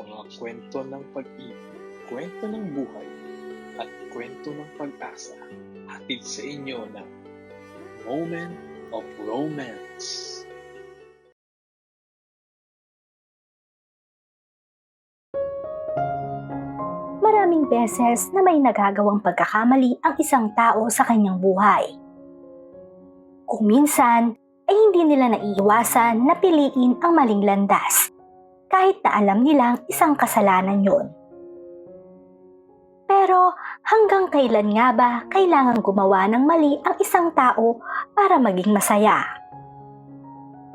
mga kwento ng pag-ibig, kwento ng buhay, at kwento ng pag-asa hatid sa inyo ng Moment of Romance. Maraming beses na may nagagawang pagkakamali ang isang tao sa kanyang buhay. Kung minsan, ay hindi nila naiiwasan na piliin ang maling landas, kahit na alam nilang isang kasalanan yon. Pero hanggang kailan nga ba kailangan gumawa ng mali ang isang tao para maging masaya?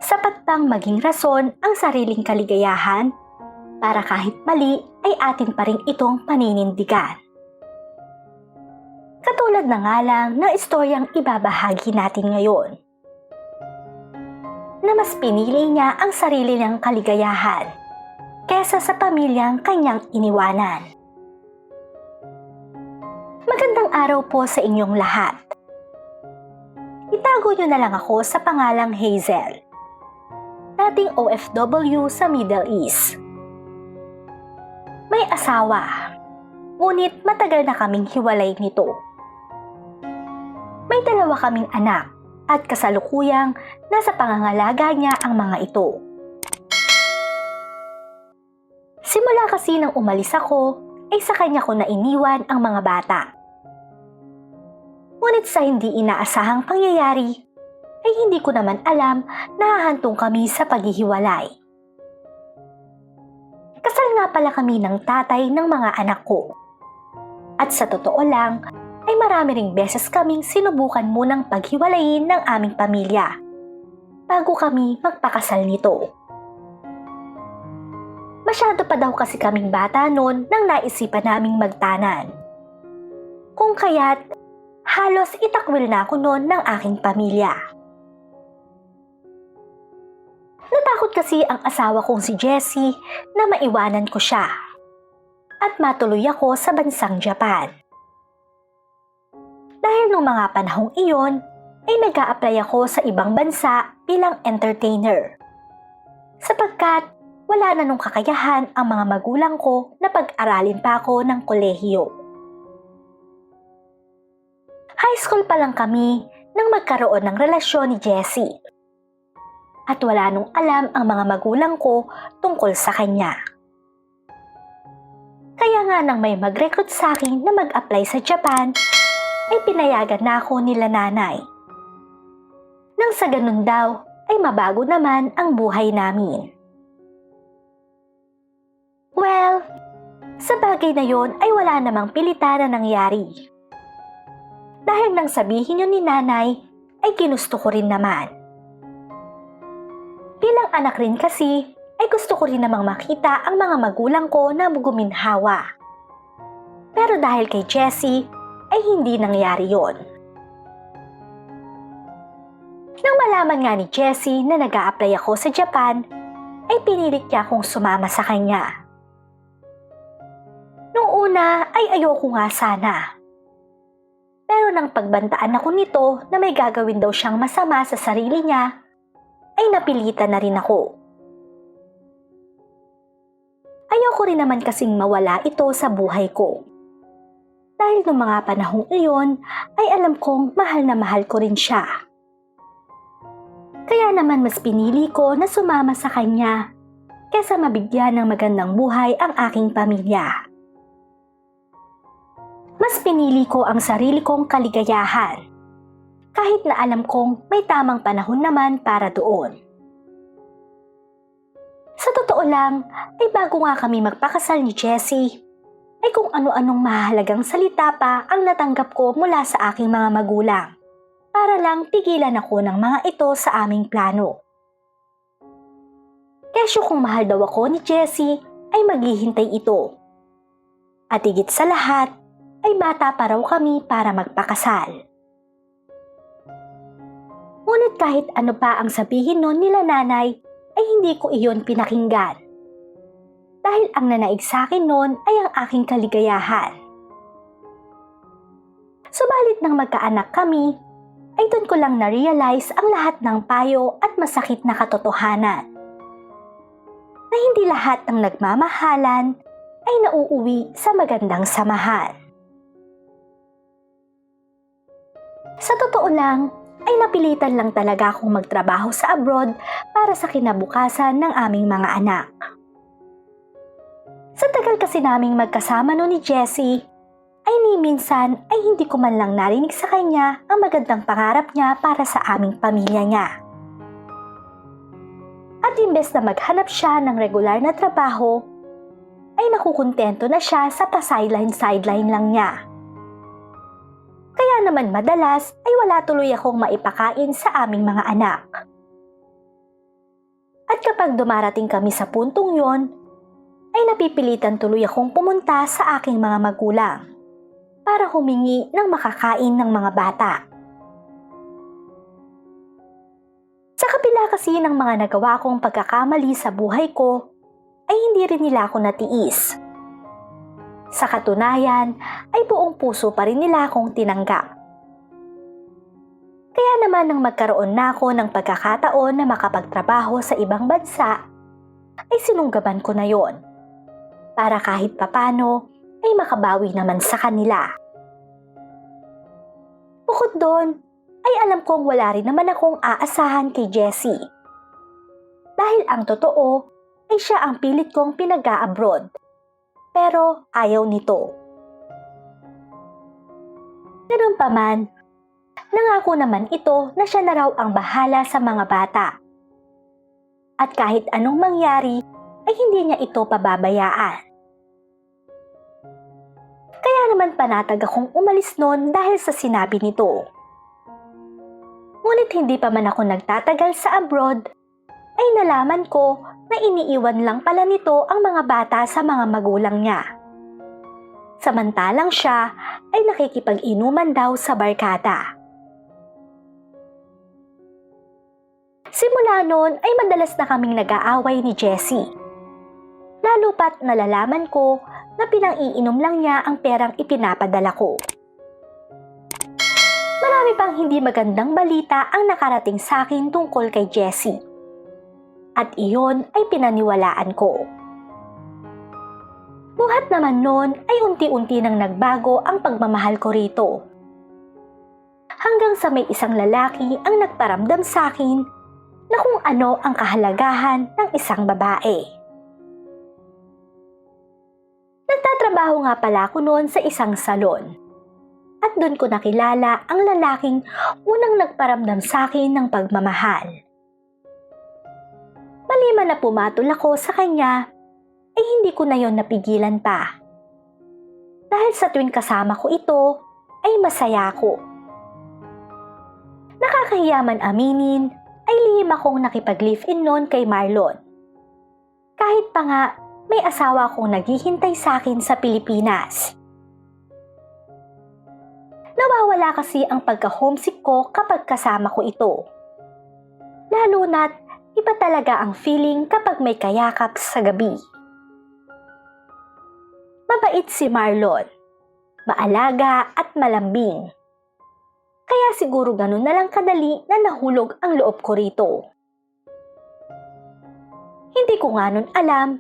Sapat bang maging rason ang sariling kaligayahan para kahit mali ay atin pa rin itong paninindigan. Katulad na nga lang ng istoryang ibabahagi natin ngayon. Na mas pinili niya ang sarili niyang kaligayahan kesa sa pamilyang kanyang iniwanan. Magandang araw po sa inyong lahat. Itago niyo na lang ako sa pangalang Hazel. Dating OFW sa Middle East may asawa. Ngunit matagal na kaming hiwalay nito. May dalawa kaming anak at kasalukuyang nasa pangangalaga niya ang mga ito. Simula kasi nang umalis ako, ay sa kanya ko na iniwan ang mga bata. Ngunit sa hindi inaasahang pangyayari, ay hindi ko naman alam na hahantong kami sa paghihiwalay. Kasal nga pala kami ng tatay ng mga anak ko. At sa totoo lang, ay marami ring beses kaming sinubukan munang paghiwalayin ng aming pamilya bago kami magpakasal nito. Masyado pa daw kasi kaming bata noon nang naisipan naming magtanan. Kung kaya't, halos itakwil na ako noon ng aking pamilya. Natakot kasi ang asawa kong si Jessie na maiwanan ko siya at matuloy ako sa bansang Japan. Dahil nung mga panahong iyon, ay nag apply ako sa ibang bansa bilang entertainer. Sapagkat wala na nung kakayahan ang mga magulang ko na pag-aralin pa ako ng kolehiyo. High school pa lang kami nang magkaroon ng relasyon ni Jessie at wala nung alam ang mga magulang ko tungkol sa kanya. Kaya nga nang may mag-recruit sa akin na mag-apply sa Japan, ay pinayagan na ako nila nanay. Nang sa ganun daw, ay mabago naman ang buhay namin. Sa bagay na yon ay wala namang pilitan na nangyari. Dahil nang sabihin yun ni nanay, ay ginusto ko rin naman. Bilang anak rin kasi, ay gusto ko rin namang makita ang mga magulang ko na guminhawa. Pero dahil kay Jessie, ay hindi nangyari yon. Nang malaman nga ni Jessie na nag apply ako sa Japan, ay pinilit niya akong sumama sa kanya. Una ay ayoko nga sana. Pero nang pagbantaan ako nito na may gagawin daw siyang masama sa sarili niya, ay napilitan na rin ako. Ayoko rin naman kasing mawala ito sa buhay ko. Dahil noong mga panahong iyon ay alam kong mahal na mahal ko rin siya. Kaya naman mas pinili ko na sumama sa kanya kesa mabigyan ng magandang buhay ang aking pamilya. Mas pinili ko ang sarili kong kaligayahan kahit na alam kong may tamang panahon naman para doon. Sa totoo lang, ay bago nga kami magpakasal ni Jessie, ay kung ano-anong mahalagang salita pa ang natanggap ko mula sa aking mga magulang para lang pigilan ako ng mga ito sa aming plano. Kesyo kung mahal daw ako ni Jessie ay maghihintay ito. At higit sa lahat, ay bata pa raw kami para magpakasal. Ngunit kahit ano pa ang sabihin nun nila nanay, ay hindi ko iyon pinakinggan. Dahil ang nanaig sa akin noon ay ang aking kaligayahan. Subalit nang magkaanak kami, ay doon ko lang na-realize ang lahat ng payo at masakit na katotohanan. Na na hindi lahat ng nagmamahalan ay nauuwi sa magandang samahan. Sa totoo lang, ay napilitan lang talaga akong magtrabaho sa abroad para sa kinabukasan ng aming mga anak. Sa tagal kasi naming magkasama no ni Jessie, ay ni minsan ay hindi ko man lang narinig sa kanya ang magandang pangarap niya para sa aming pamilya niya. At imbes na maghanap siya ng regular na trabaho, ay nakukontento na siya sa pa-sideline-sideline lang niya. Kaya naman madalas ay wala tuloy akong maipakain sa aming mga anak. At kapag dumarating kami sa puntong yon, ay napipilitan tuloy akong pumunta sa aking mga magulang para humingi ng makakain ng mga bata. Sa kabila kasi ng mga nagawa kong pagkakamali sa buhay ko, ay hindi rin nila ako natiis. Sa katunayan, ay buong puso pa rin nila akong tinanggap. Kaya naman nang magkaroon na ako ng pagkakataon na makapagtrabaho sa ibang bansa, ay sinunggaban ko na yon. Para kahit papano, ay makabawi naman sa kanila. Bukod doon, ay alam kong wala rin naman akong aasahan kay Jessie. Dahil ang totoo, ay siya ang pilit kong pinag-a-abroad. Pero ayaw nito. Ganun pa man, nangako naman ito na siya na raw ang bahala sa mga bata. At kahit anong mangyari, ay hindi niya ito pababayaan. Kaya naman panatag akong umalis noon dahil sa sinabi nito. Ngunit hindi pa man ako nagtatagal sa abroad, ay nalaman ko na iniiwan lang pala nito ang mga bata sa mga magulang niya. Samantalang siya ay nakikipag-inuman daw sa barkada. Simula noon ay madalas na kaming nag-aaway ni Jessie. Lalo pat nalalaman ko na pinang-iinom lang niya ang perang ipinapadala ko. Marami pang hindi magandang balita ang nakarating sa akin tungkol kay Jessie. At iyon ay pinaniwalaan ko. Buhat naman noon ay unti-unti nang nagbago ang pagmamahal ko rito. Hanggang sa may isang lalaki ang nagparamdam sa akin na kung ano ang kahalagahan ng isang babae. Nagtatrabaho nga pala ako noon sa isang salon. At doon ko nakilala ang lalaking unang nagparamdam sa akin ng pagmamahal. Maliman na pumatol ako sa kanya, ay hindi ko na yon napigilan pa. Dahil sa tuwing kasama ko ito, ay masaya ako. Nakakahiyaman aminin, ay lihim akong nakipag-live-in noon kay Marlon. Kahit pa nga, may asawa akong naghihintay sa akin sa Pilipinas. Nawawala kasi ang pagka-homesick ko kapag kasama ko ito. Lalo na't iba talaga ang feeling kapag may kayakap sa gabi. Mabait si Marlon. Maalaga at malambing. Kaya siguro ganun na lang kadali na nahulog ang loob ko rito. Hindi ko nga nun alam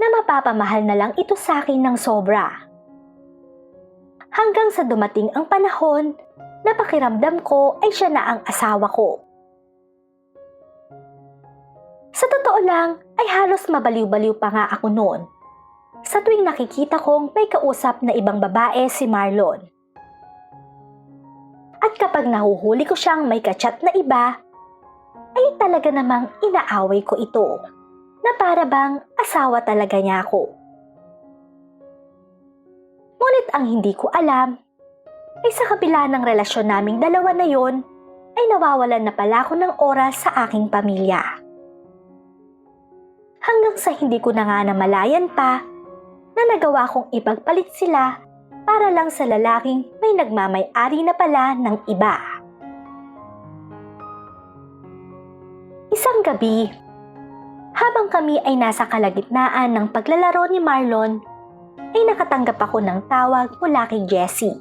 na mapapamahal na lang ito sa akin ng sobra. Hanggang sa dumating ang panahon na pakiramdam ko ay siya na ang asawa ko. Sa totoo lang ay halos mabaliw-baliw pa nga ako noon. Sa tuwing nakikita kong may kausap na ibang babae si Marlon. At kapag nahuhuli ko siyang may kachat na iba, ay talaga namang inaaway ko ito na para bang asawa talaga niya ako. Ngunit ang hindi ko alam ay sa kabila ng relasyon naming dalawa na yon ay nawawalan na pala ako ng oras sa aking pamilya. Hanggang sa hindi ko na nga namalayan pa na nagawa kong ipagpalit sila para lang sa lalaking may nagmamay-ari na pala ng iba. Isang gabi, habang kami ay nasa kalagitnaan ng paglalaro ni Marlon, ay nakatanggap ako ng tawag mula kay Jessie.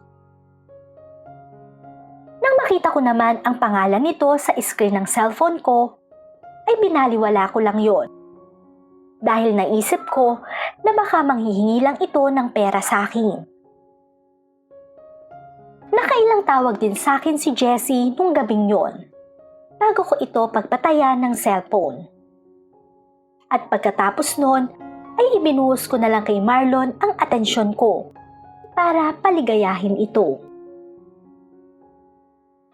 Nang makita ko naman ang pangalan nito sa screen ng cellphone ko, ay binaliwala ko lang yon. Dahil naisip ko na baka manghihingi lang ito ng pera sa akin. Nakailang tawag din sa akin si Jessie nung gabing yon bago ko ito pagpatayan ng cellphone. At pagkatapos nun, ay ibinuhos ko na lang kay Marlon ang atensyon ko para paligayahin ito.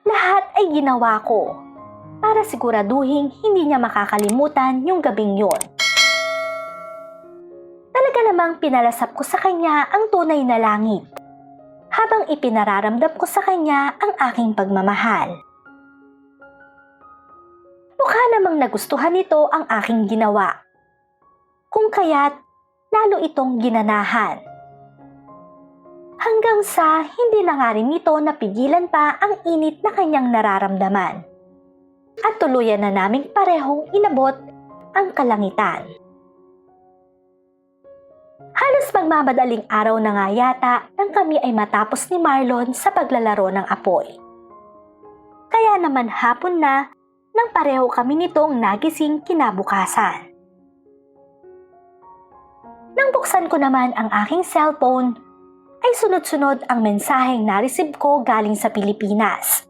Lahat ay ginawa ko para siguraduhin hindi niya makakalimutan yung gabing yon. Talaga namang pinalasap ko sa kanya ang tunay na langit habang ipinararamdam ko sa kanya ang aking pagmamahal. Mukha namang nagustuhan nito ang aking ginawa. Kung kaya't lalo itong ginanahan. Hanggang sa hindi na nga rin nito napigilan pa ang init na kanyang nararamdaman. At tuluyan na naming parehong inabot ang kalangitan. Halos magmamadaling araw na nga yata nang kami ay matapos ni Marlon sa paglalaro ng apoy. Kaya naman hapon na nang pareho kami nitong nagising kinabukasan. Nang buksan ko naman ang aking cellphone, ay sunod-sunod ang mensaheng nareceive ko galing sa Pilipinas.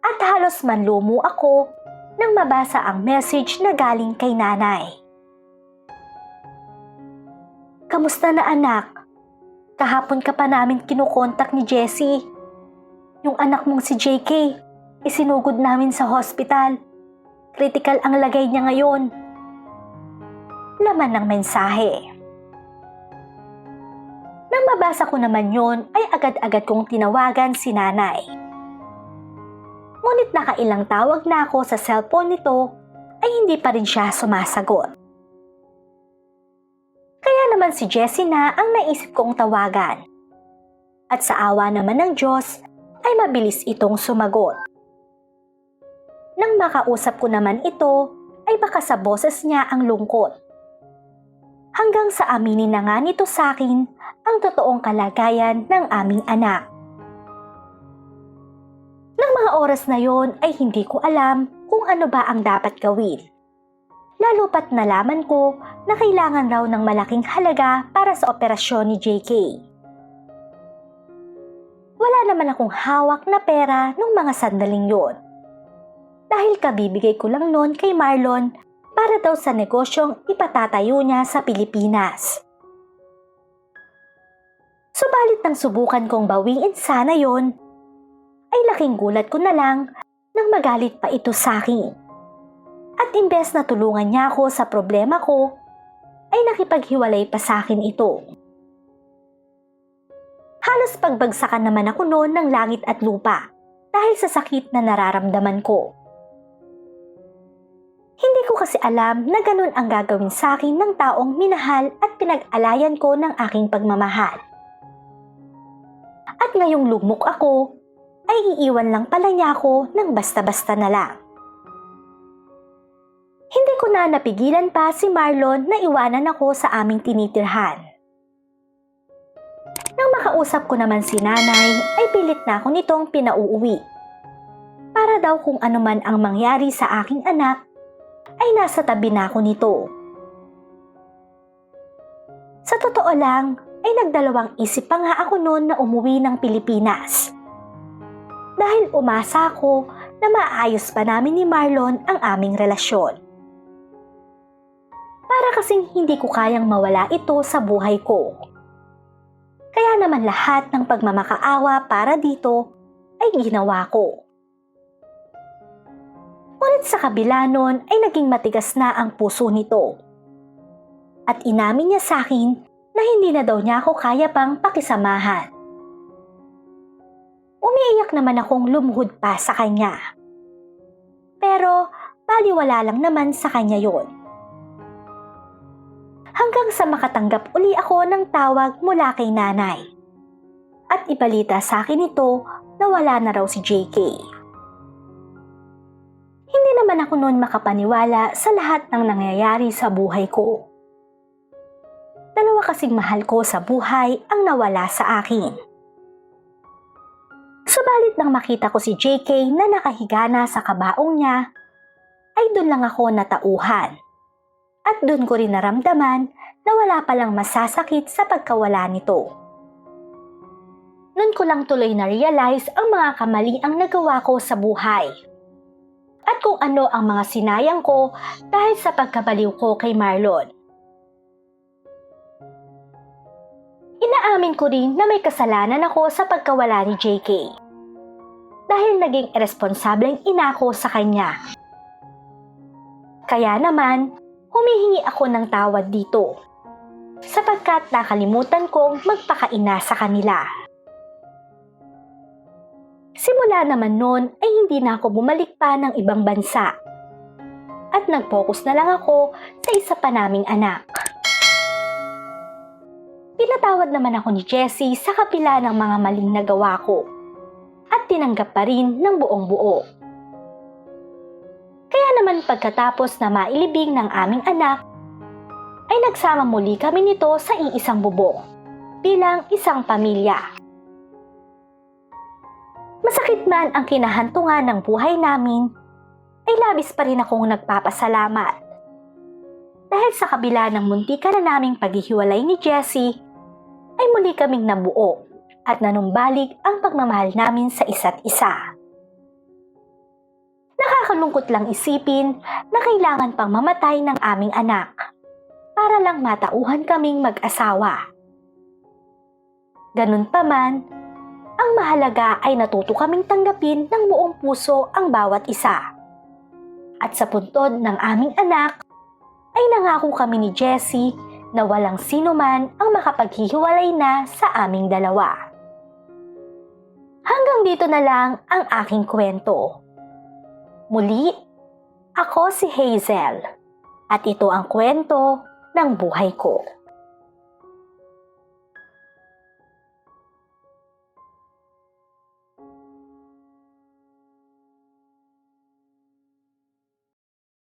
At halos manlumo ako nang mabasa ang message na galing kay nanay. Kamusta na anak? Kahapon ka pa namin kinukontak ni Jessie. Yung anak mong si JK, isinugod namin sa hospital. Critical ang lagay niya ngayon. Laman ng mensahe. Nang mabasa ko naman yon ay agad-agad kong tinawagan si nanay. Ngunit nakailang tawag na ako sa cellphone nito ay hindi pa rin siya sumasagot. Naman si Jessie na ang naisip kong tawagan. At sa awa naman ng Diyos ay mabilis itong sumagot. Nang makausap ko naman ito, ay baka sa boses niya ang lungkot. Hanggang sa aminin na nga nito sa akin ang totoong kalagayan ng aming anak. Nang mga oras na yon ay hindi ko alam kung ano ba ang dapat gawin. Lalo pat nalaman ko na kailangan raw ng malaking halaga para sa operasyon ni JK. Wala naman akong hawak na pera nung mga sandaling yon. Dahil kabibigay ko lang noon kay Marlon para daw sa negosyong ipatatayo niya sa Pilipinas. Subalit nang subukan kong bawiin sana yon, ay laking gulat ko na lang nang magalit pa ito sa akin. At imbes na tulungan niya ako sa problema ko, ay nakipaghiwalay pa sa akin ito. Halos pagbagsakan naman ako noon ng langit at lupa dahil sa sakit na nararamdaman ko. Hindi ko kasi alam na ganun ang gagawin sa akin ng taong minahal at pinag-alayan ko ng aking pagmamahal. At ngayong lugmok ako, ay iiwan lang pala niya ako ng basta-basta na lang. Ko na napigilan pa si Marlon na iwanan ako sa aming tinitirhan. Nang makausap ko naman si nanay, ay pilit na ako nitong pinauuwi. Para daw kung ano man ang mangyari sa aking anak, ay nasa tabi na ako nito. Sa totoo lang, ay nagdalawang isip pa nga ako noon na umuwi ng Pilipinas. Dahil umasa ako na maayos pa namin ni Marlon ang aming relasyon. Kasing hindi ko kayang mawala ito sa buhay ko. Kaya naman lahat ng pagmamakaawa para dito ay ginawa ko. Ngunit sa kabila nun ay naging matigas na ang puso nito. At inamin niya sa akin na hindi na daw niya ako kaya pang pakisamahan. Umiiyak naman akong lumuhod pa sa kanya. Pero baliwala lang naman sa kanya yon. Hanggang sa makatanggap uli ako ng tawag mula kay nanay. At ibalita sa akin ito na wala na raw si JK. Hindi naman ako noon makapaniwala sa lahat ng nangyayari sa buhay ko. Dalawa kasing mahal ko sa buhay ang nawala sa akin. Subalit nang makita ko si JK na nakahiga na sa kabaong niya, ay doon lang ako natauhan. At doon ko rin naramdaman na wala palang masasakit sa pagkawala nito. Noon ko lang tuloy na-realize ang mga kamali ang nagawa ko sa buhay. At kung ano ang mga sinayang ko dahil sa pagkabaliw ko kay Marlon. Inaamin ko rin na may kasalanan ako sa pagkawala ni JK. Dahil naging irresponsableng ina ko sa kanya. Kaya naman, humihingi ako ng tawad dito. Sapagkat nakalimutan kong magpakaina sa kanila. Simula naman noon ay hindi na ako bumalik pa ng ibang bansa. At nag-focus na lang ako sa isa pa naming anak. Pinatawad naman ako ni Jessie sa kapila ng mga maling nagawa ko at tinanggap pa rin ng buong buo. Naman pagkatapos na mailibing ng aming anak, ay nagsama muli kami nito sa iisang bubong bilang isang pamilya. Masakit man ang kinahantungan ng buhay namin, ay labis pa rin akong nagpapasalamat. Dahil sa kabila ng muntika na naming paghihiwalay ni Jessie, ay muli kaming nabuo at nanumbalik ang pagmamahal namin sa isa't isa. Nakakalungkot lang isipin na kailangan pang mamatay ng aming anak para lang matauhan kaming mag-asawa. Ganun pa man, ang mahalaga ay natuto kaming tanggapin ng buong puso ang bawat isa. At sa puntod ng aming anak, ay nangako kami ni Jessie na walang sino man ang makapaghihiwalay na sa aming dalawa. Hanggang dito na lang ang aking kwento. Muli, ako si Hazel at ito ang kwento ng buhay ko.